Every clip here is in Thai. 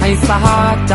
ให้สาใจ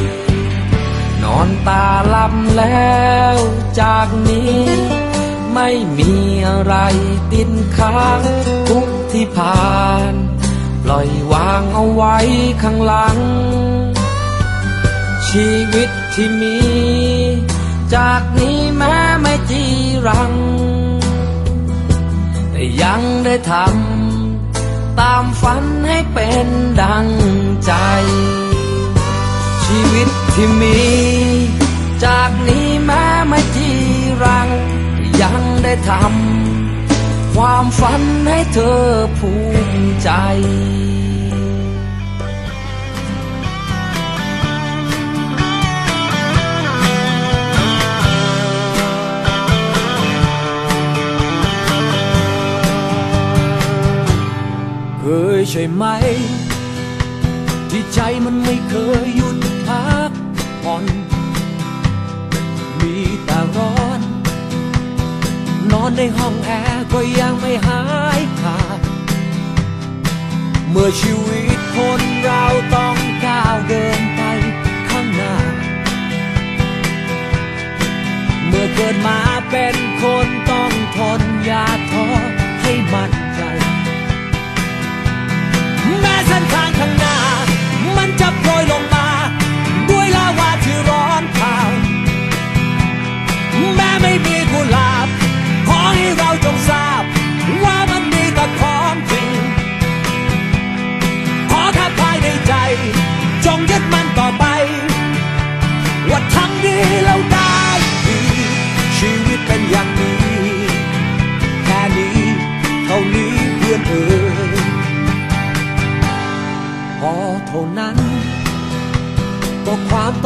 อนตาลับแล้วจากนี้ ไม่มีอะไรติดค้างทุกที่ผ่าน ปล่อยวางเอาไว้ข้างหลัง ชีวิตที่มี จากนี้แม้ไม่จีรัง แต่ยังได้ทำตามฝันให้เป็นดังใจ ที่มี จากนี้แม้ไม่จีรัง ยังได้ทำความฝันให้เธอภูมิใจเคยใช่ไหม ที่ใจมันไม่เคยหยุดพัก ผ่อน มีแต่ร้อน นอนในห้องแอร์ก็ยังไม่หายขาด เมื่อชีวิตคนเราต้องก้าวเดินไปข้างหน้า เมื่อเกิดมาเป็นคน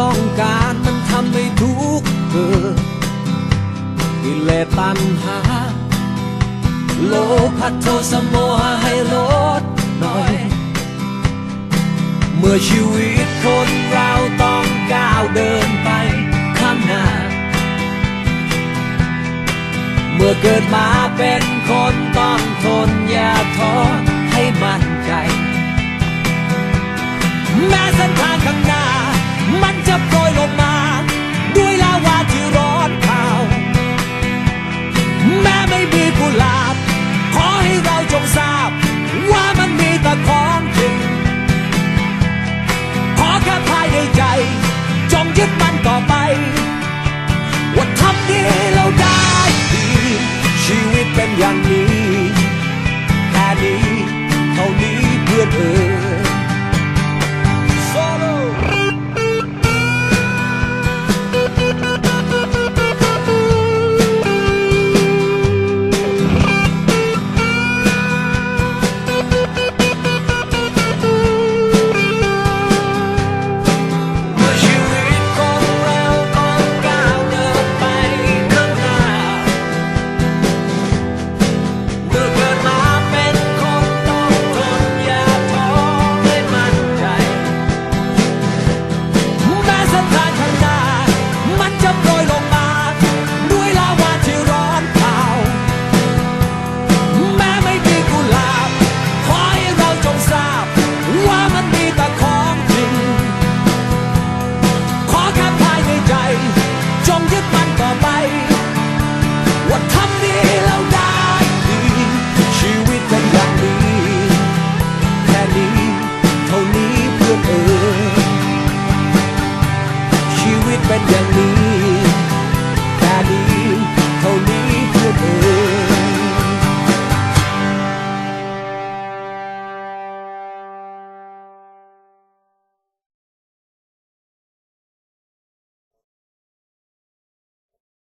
ต้องการมันทำให้ทุกข์เกิดกิเลสตัณหา โลภัโทสโมหะให้ลดหน่อย เมื่อชีวิตคนเราต้องก้าวเดิน ต่อไป ว่าทำดีเราได้ดี ชีวิตเป็นอย่างนี้ แค่นี้เท่านี้เพื่อนเอ๋